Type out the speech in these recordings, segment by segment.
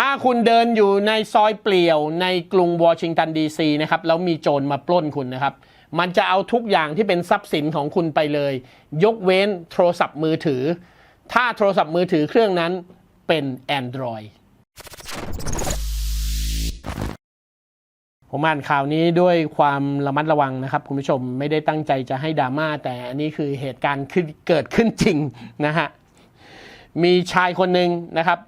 ถ้าคุณเดินอยู่ในซอยเปลี่ยวในกรุงวอชิงตันดีซีนะครับแล้วมีโจรมาปล้นคุณนะครับ มันจะเอาทุกอย่างที่เป็นทรัพย์สินของคุณไปเลย ยกเว้นโทรศัพท์มือถือ ถ้าโทรศัพท์มือถือเครื่องนั้นเป็น Android ผมอ่านข่าวนี้ด้วยความระมัดระวังนะครับ คุณผู้ชมไม่ได้ตั้งใจจะให้ดราม่าแต่อันนี้คือเหตุการณ์เกิดขึ้นจริงนะฮะมีชายคนหนึ่งนะครับ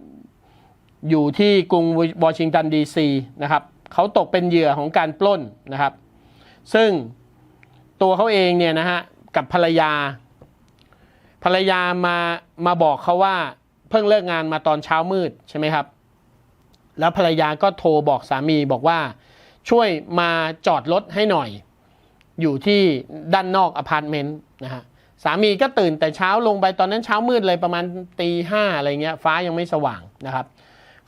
อยู่ที่กรุงวอชิงตันดีซีนะครับเขาตกเป็นเหยื่อของการปล้นนะครับ ซึ่งตัวเขาเองเนี่ยนะฮะกับภรรยา ภรรยามามาบอกเขาว่าเพิ่งเลิกงานมาตอนเช้ามืดใช่ไหมครับ แล้วภรรยาก็โทรบอกสามีบอกว่าช่วยมาจอดรถให้หน่อย อยู่ที่ด้านนอกอพาร์ตเมนต์นะฮะสามีก็ตื่นแต่เช้าลงไปตอนนั้นเช้ามืดเลยประมาณตีห้าอะไรเงี้ยฟ้ายังไม่สว่างนะครับ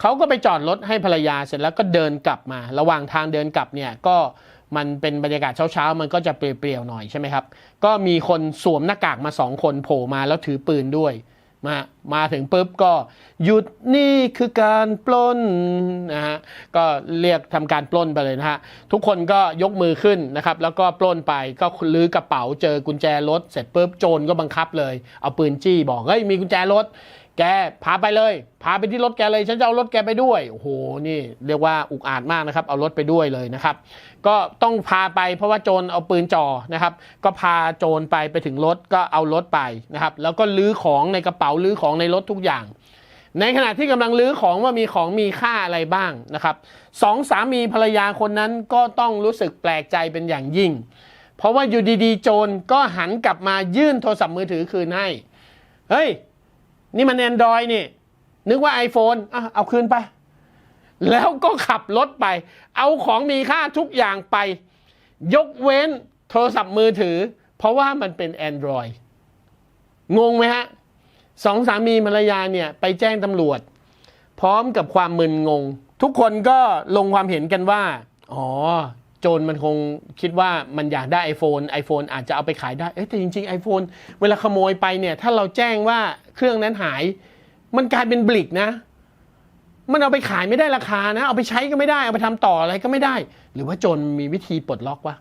เขาก็ไปจอดรถให้ภรรยาเสร็จแล้วก็เดินกลับมา ระหว่างทางเดินกลับเนี่ยก็มันเป็นบรรยากาศเช้าๆ มันก็จะเปลี่ยวๆหน่อยใช่ไหมครับ ก็มีคนสวมหน้ากากมาสองคนโผล่มาแล้วถือปืนด้วย มามาถึงปุ๊บก็หยุดนี่คือการปล้นนะฮะก็เรียกทำการปล้นไปเลยนะฮะทุกคนก็ยกมือขึ้นนะครับ แล้วก็ปล้นไปก็ลื้อกระเป๋าเจอกุญแจรถ เสร็จปุ๊บโจรก็บังคับเลย เอาปืนจี้บอกเฮ้ยมีกุญแจรถ แกพาไปเลย พาไปที่รถแกเลย ฉันจะเอารถแกไปด้วย โอ้โห นี่เรียกว่าอุกอาจมากนะครับ เอารถไปด้วยเลยนะครับ ก็ต้องพาไปเพราะว่าโจรเอาปืนจ่อนะครับ ก็พาโจรไปไปถึงรถก็เอารถไปนะครับ แล้วก็ลื้อของในกระเป๋าลื้อของในรถทุกอย่าง ในขณะที่กำลังลื้อของว่ามีของมีค่าอะไรบ้างนะครับสองสามีภรรยาคนนั้นก็ต้องรู้สึกแปลกใจเป็นอย่างยิ่ง เพราะว่าอยู่ดีๆ โจรก็หันกลับมายื่นโทรศัพท์มือถือคืนให้ เฮ้ย นี่มัน Android นี่ นึกว่า iPhone อะเอาคืนไป แล้วก็ขับรถไป เอาของมีค่าทุกอย่างไป ยกเว้นโทรศัพท์มือถือ เพราะว่ามันเป็น Android งงไหมฮะสองสามีภรรยาเนี่ย ไปแจ้งตำรวจ พร้อมกับความมึนงง ทุกคนก็ลงความเห็นกันว่า อ๋อ จรมันคงคิดว่ามันอยากได้ iPhone iPhone อาจจะเอาไปขายได้ เอ๊ะแต่จริงๆ iPhone เวลาขโมยไปเนี่ย ถ้าเราแจ้งว่าเครื่องนั้นหาย มันกลายเป็นบลิกนะ มันเอาไปขายไม่ได้ราคานะ เอาไปใช้ก็ไม่ได้ เอาไปทำต่ออะไรก็ไม่ได้ หรือว่าโจรมีวิธีปลดล็อกวะ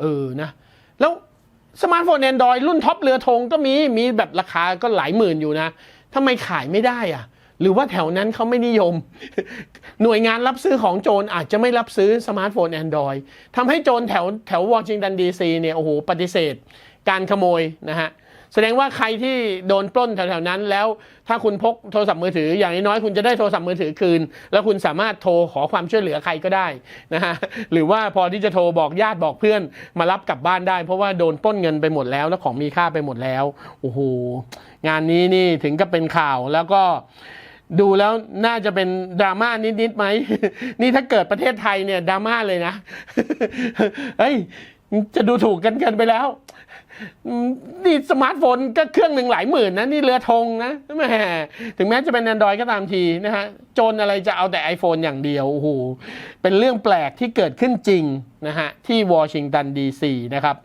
เออนะ แล้วสมาร์ทโฟน Android รุ่นท็อปเรือธงก็มี มีแบบราคาก็หลายหมื่นอยู่นะทำไมขายไม่ได้อะ หรือว่าแถวนั้นเขาไม่นิยม หน่วยงานรับซื้อของโจรอาจจะไม่รับซื้อสมาร์ทโฟน Android ทำให้โจรแถวแถววอชิงตันดีซีเนี่ยโอ้โหปฏิเสธ การขโมยนะฮะแสดงว่าใครที่โดนปล้นแถวๆนั้น แล้วถ้าคุณพกโทรศัพท์มือถืออย่างน้อยคุณจะได้โทรศัพท์มือถือคืน แล้วคุณสามารถโทรขอความช่วยเหลือใครก็ได้นะฮะหรือว่าพอที่จะโทรบอกญาติบอกเพื่อน มารับกลับบ้านได้ เพราะว่าโดนปล้นเงินไปหมดแล้ว แล้วของมีค่าไปหมดแล้วโอ้โหงานนี้นี่ถึงกับเป็นข่าวแล้วก็ ดูแล้วน่าจะเป็นดราม่านิดๆไหม นี่ถ้าเกิดประเทศไทยเนี่ยดราม่าเลยนะ เฮ้ย จะดูถูกกันเกินไปแล้ว นี่สมาร์ทโฟนก็เครื่องหนึ่งหลายหมื่นนะ นี่เรือธงนะแหมถึงแม้จะเป็น Android ก็ตามทีนะฮะ โจรอะไรจะเอาแต่ iPhone อย่างเดียวโอ้โหเป็นเรื่องแปลกที่เกิดขึ้นจริงนะฮะ ที่วอชิงตันดีซีนะครับ